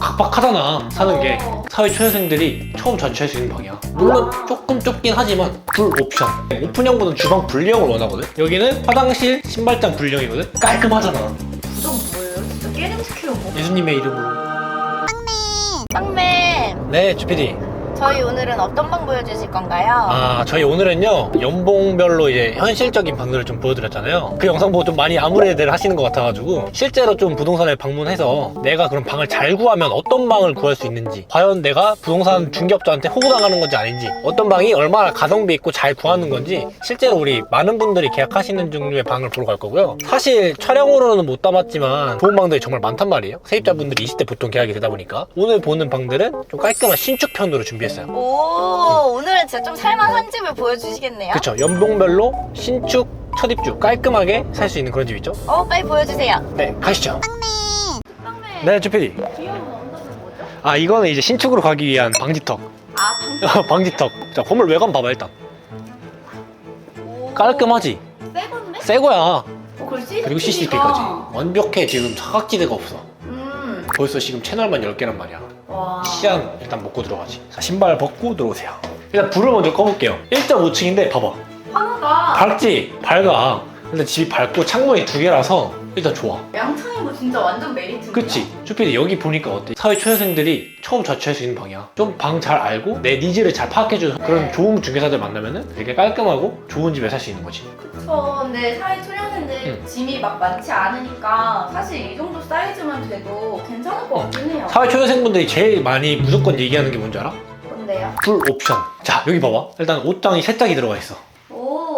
각박하잖아 사는 게. 사회 초년생들이 처음 자취할 수 있는 방이야 물론 조금 좁긴 하지만 풀 옵션 오픈형보다는 주방 분리형을 원하거든? 여기는 화장실 신발장 분리형이거든? 깔끔하잖아. 구독 뭐예요? 진짜 깨냄새 키우고 예수님의 이름으로 빵맨. 네 주PD 저희 오늘은 어떤 방 보여주실 건가요? 아 저희 오늘은요 연봉별로 이제 현실적인 방들을 좀 보여드렸잖아요. 그 영상 보고 좀 많이 아무래들 하시는 것 같아가지고 실제로 좀 부동산에 방문해서 내가 그런 방을 잘 구하면 어떤 방을 구할 수 있는지 과연 내가 부동산 중개업자한테 호구당하는 건지 아닌지 어떤 방이 얼마나 가성비 있고 잘 구하는 건지 실제로 우리 많은 분들이 계약하시는 종류의 방을 보러 갈 거고요. 사실 촬영으로는 못 담았지만 좋은 방들이 정말 많단 말이에요. 세입자분들이 20대 보통 계약이 되다 보니까. 오늘 보는 방들은 좀 깔끔한 신축편으로 준비했 어요. 오 오늘은 진짜 좀 살만한 집을 보여주시겠네요? 그쵸. 연봉별로 신축 첫 입주 깔끔하게 살 수 있는 그런 집 있죠? 어 빨리 보여주세요. 네 가시죠. 빵맨. 네 주PD 귀여운 언더는 뭐죠? 아 이거는 이제 신축으로 가기 위한 방지턱. 아 방지턱. 자 건물 외관 봐봐 일단. 방... 깔끔하지? 새 건데? 새 거야. 어, 그리고 그리고 CCTV까지. 완벽해 지금 사각지대가 없어. 음. 벌써 지금 채널만 10개란 말이야 와 시안 일단 먹고 들어가지. 자 신발 벗고 들어오세요. 일단 불을 먼저 꺼볼게요. 1.5층인데 봐봐. 하나가 밝지? 밝아. 근데 집이 밝고 창문이 두 개라서 일단 좋아. 양창이고 진짜 완전 메리트 그치? 주피디 여기 보니까 어때? 사회 초년생들이 처음 자취할 수 있는 방이야. 좀 방 잘 알고 내 니즈를 잘 파악해주는 그런 네. 좋은 중개사들 만나면은 되게 깔끔하고 좋은 집에 살 수 있는 거지 그쵸. 근데 사회 초년생들 응. 짐이 막 많지 않으니까 사실 이 정도 사이즈만 돼도 괜찮을 것 같긴 해요. 사회 초년생분들이 제일 많이 무조건 얘기하는 게 뭔지 알아? 뭔데요? 풀 옵션 자 여기 봐봐 일단 옷장이 세 짝이 들어가 있어 오.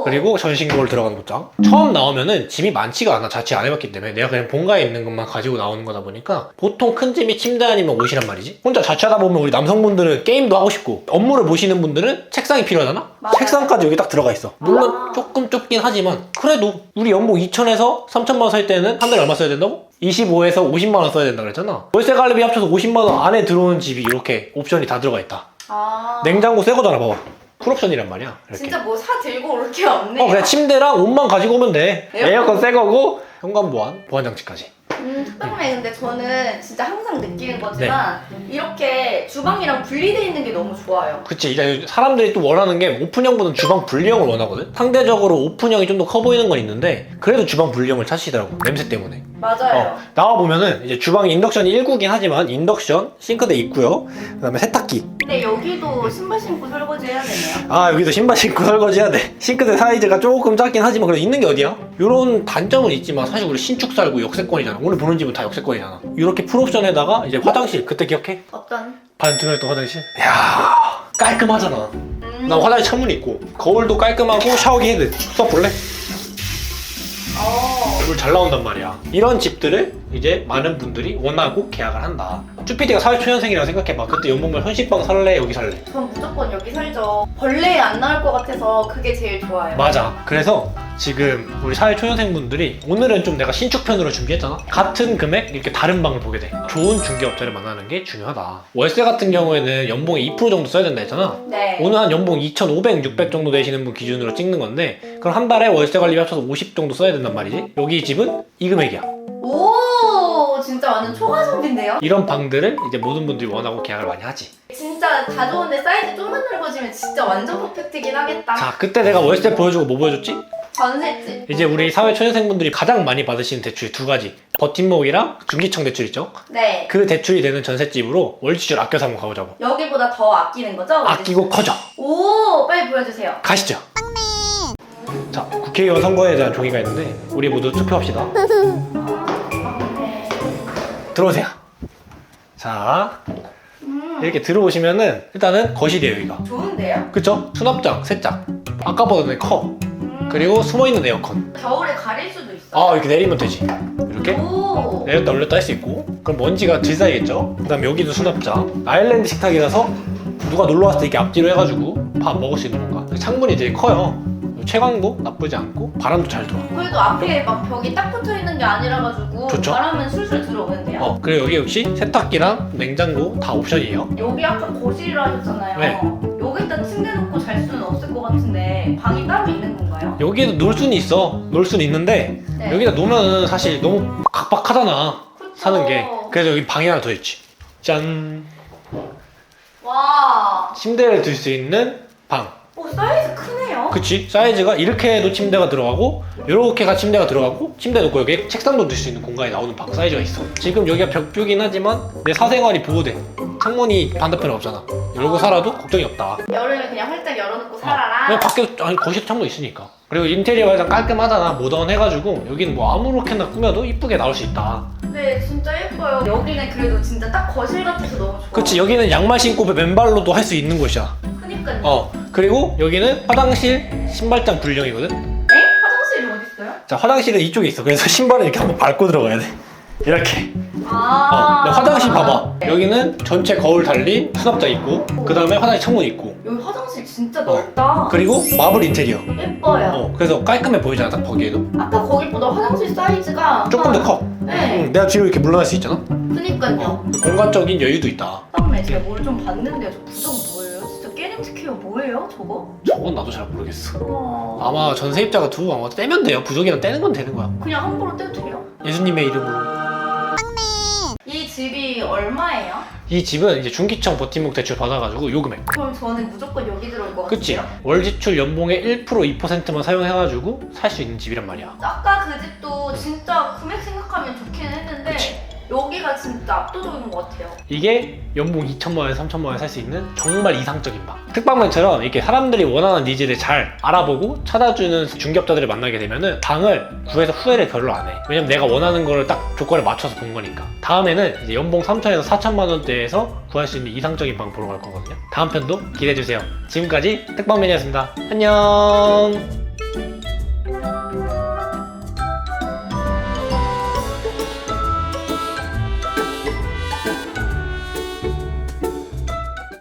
그리고 전신 거울 들어가는 옷장 처음 나오면은 짐이 많지가 않아. 자취 안 해봤기 때문에. 내가 그냥 본가에 있는 것만 가지고 나오는 거다 보니까 보통 큰 짐이 침대 아니면 옷이란 말이지. 혼자 자취하다 보면 우리 남성분들은 게임도 하고 싶고 업무를 보시는 분들은 책상이 필요하잖아? 맞아요. 책상까지 여기 딱 들어가 있어. 물론 아. 조금 좁긴 하지만 그래도 우리 연봉 2천에서 3천만 원 살 때는 한 달에 얼마 써야 된다고? 25에서 50만 원 써야 된다 그랬잖아. 월세 관리비 합쳐서 50만 원 안에 들어오는 집이 이렇게 옵션이 다 들어가 있다. 아. 냉장고 새 거잖아 봐봐 풀옵션이란 말이야 이렇게 진짜 뭐 사 들고 올 게 없네요. 어 그냥 침대랑 옷만 가지고 오면 돼 에어컨? 에어컨 새 거고 현관 보안 보안 장치까지 음, 특별히 근데 저는 진짜 항상 느끼는 거지만 네. 이렇게 주방이랑 분리되어 있는 게 너무 좋아요. 그치 이제 사람들이 또 원하는 게 오픈형보다는 주방 분리형을 원하거든 상대적으로 오픈형이 좀 더 커 보이는 건 있는데 그래도 주방 분리형을 찾으시더라고 냄새 때문에 맞아요. 어, 나와 보면은 이제 주방에 인덕션이 1구긴 하지만 인덕션 싱크대 있고요 그다음에 세탁기 근데 여기도 신발 신고 설거지 해야 되네요. 아 여기도 신발 신고 설거지 해야 돼 싱크대 사이즈가 조금 작긴 하지만 그래도 있는 게 어디야? 이런 단점은 있지만 사실 우리 신축 살고 역세권이잖아 오늘 보는 집은 다 역세권이잖아 이렇게 풀옵션에다가 이제 화장실 그때 기억해? 어떤? 반투명했던 화장실? 이야 깔끔하잖아 음. 나 화장실 창문 있고 거울도 깔끔하고 샤워기 헤드 써 볼래? 어. 물잘 나온단 말이야 이런 집들을 이제 많은 분들이 원하고 계약을 한다. 쭈피디가 사회초년생이라고 생각해봐. 그때 연봉별 현식방 살래? 여기 살래? 전 무조건 여기 살죠. 벌레 안 나올 것 같아서 그게 제일 좋아요. 맞아. 그래서 지금 우리 사회초년생분들이 오늘은 좀 내가 신축편으로 준비했잖아. 같은 금액 이렇게 다른 방을 보게 돼. 좋은 중개업자를 만나는 게 중요하다. 월세 같은 경우에는 연봉에 2% 정도 써야 된다 했잖아. 네. 오늘 한 연봉 2,500, 600 정도 되시는 분 기준으로 찍는 건데 그럼 한 달에 월세 관리비 합쳐서 50 정도 써야 된단 말이지. 여기 집은 이 금액이야 오 진짜 완전 초가성비인데요? 이런 방들을 이제 모든 분들이 원하고 계약을 많이 하지 진짜 다 좋은데 사이즈 좀만 넓어지면 진짜 완전 퍼펙트긴 하겠다. 자 그때 내가 월세 보여주고 뭐 보여줬지? 전셋집. 이제 우리 사회 초년생분들이 가장 많이 받으시는 대출이 두 가지 버팀목이랑 중기청 대출 있죠 네. 그 대출이 되는 전셋집으로 월지출 아껴서 한번 가보자고 여기보다 더 아끼는 거죠? 아끼고 커져 오 빨리 보여주세요. 가시죠 자 국회의원 선거에 대한 종이가 있는데 우리 모두 투표합시다 네. 들어오세요. 자 음. 이렇게 들어오시면은 일단은 거실이에요 여기가 좋은데요? 그쵸? 수납장 세짝 아까보다는 커. 음. 그리고 숨어있는 에어컨. 겨울에 가릴 수도 있어. 아 이렇게 내리면 되지. 이렇게? 오. 내렸다 올렸다 할 수 있고. 그럼 먼지가 질사이겠죠? 그 다음 여기도 수납장. 아일랜드 식탁이라서 누가 놀러 왔을 때 이렇게 앞뒤로 해가지고 밥 먹을 수 있는 공간 창문이 되게 커요 채광도 나쁘지 않고 바람도 잘 들어와 그래도 앞에 막 벽이 딱 붙어 있는 게 아니라 가지고 좋죠. 바람은 술술 들어오는데요. 어 그리고 여기 역시 세탁기랑 냉장고 다 옵션이에요 여기 아까 거실이라 하셨잖아요. 네. 여기다 침대 놓고 잘 수는 없을 것 같은데 방이 따로 있는 건가요? 여기에도 놀 수는 있어 놀 수는 있는데 네. 여기다 놓으면 사실 너무 각박하잖아 그쵸. 사는 게 그래서 여기 방이 하나 더 있지 짠 와. 침대를 둘 수 있는 방. 그치? 사이즈가 이렇게도 침대가 들어가고 이렇게가 침대가 들어가고 침대 놓고 여기 책상도 둘수 있는 공간이 나오는 방 사이즈가 있어. 지금 여기가 벽뷰긴 하지만 내 사생활이 보호돼. 창문이 반대편에 없잖아. 이러고 살아도 걱정이 없다. 여름에 그냥 활짝 열어놓고 어, 살아라. 그냥 밖에 아니 거실 창문 있으니까. 그리고 인테리어가 일단 깔끔하잖아. 모던 해가지고 여기는 뭐 아무렇게나 꾸며도 이쁘게 나올 수 있다. 네 진짜 예뻐요. 여기는 그래도 진짜 딱 거실 같아서 너무 좋아. 그치 여기는 양말 신고 맨발로도 할 수 있는 곳이야. 그니까요. 어 그리고 여기는 화장실 신발장 분량이거든 에? 화장실이 어디 있어요? 자 화장실은 이쪽에 있어 그래서 신발을 이렇게 한번 밟고 들어가야 돼 이렇게 어, 아. 근데 화장실 봐봐 여기는 전체 거울 달린 수납장 있고 그 다음에 화장실 창문 있고 여기 화장실 진짜 넓다. 그리고 마블 인테리어 예뻐요. 어 그래서 깔끔해 보이잖아 딱 보기에도 아까 거기보다 화장실 사이즈가 조금 더 커 네. 응, 내가 뒤로 이렇게 물러날 수 있잖아 그니까요. 어, 공간적인 여유도 있다 다음에 제가 뭘 좀 봤는데요. 저부 적 뭐예요? 저거? 저건 나도 잘 모르겠어 와. 아마 전 세입자가 두고 아마 떼면 돼요 부족이랑 떼는 건 되는 거야 그냥 함부로 떼도 돼요? 예수님의 이름으로 이 집이 얼마예요? 이 집은 이제 중기청 버팀목 대출 받아가지고 요금액 그럼 저는 무조건 여기 들어올 것 그치? 같아요. 월 지출 연봉의 1% 2%만 사용해가지고 살 수 있는 집이란 말이야 아까 그 집도 진짜 금액 생각하면 좋긴 했는데 그치. 여기가 진짜 압도적인 것 같아요. 이게 연봉 2천만 원, 3천만 원에 살 수 있는 정말 이상적인 방. 특방맨처럼 이렇게 사람들이 원하는 니즈를 잘 알아보고 찾아주는 중개업자들을 만나게 되면은 방을 구해서 후회를 별로 안 해. 왜냐면 내가 원하는 거를 딱 조건에 맞춰서 본 거니까. 다음에는 이제 연봉 3천에서 4천만 원대에서 구할 수 있는 이상적인 방 보러 갈 거거든요. 다음 편도 기대해 주세요. 지금까지 특방맨이었습니다. 안녕.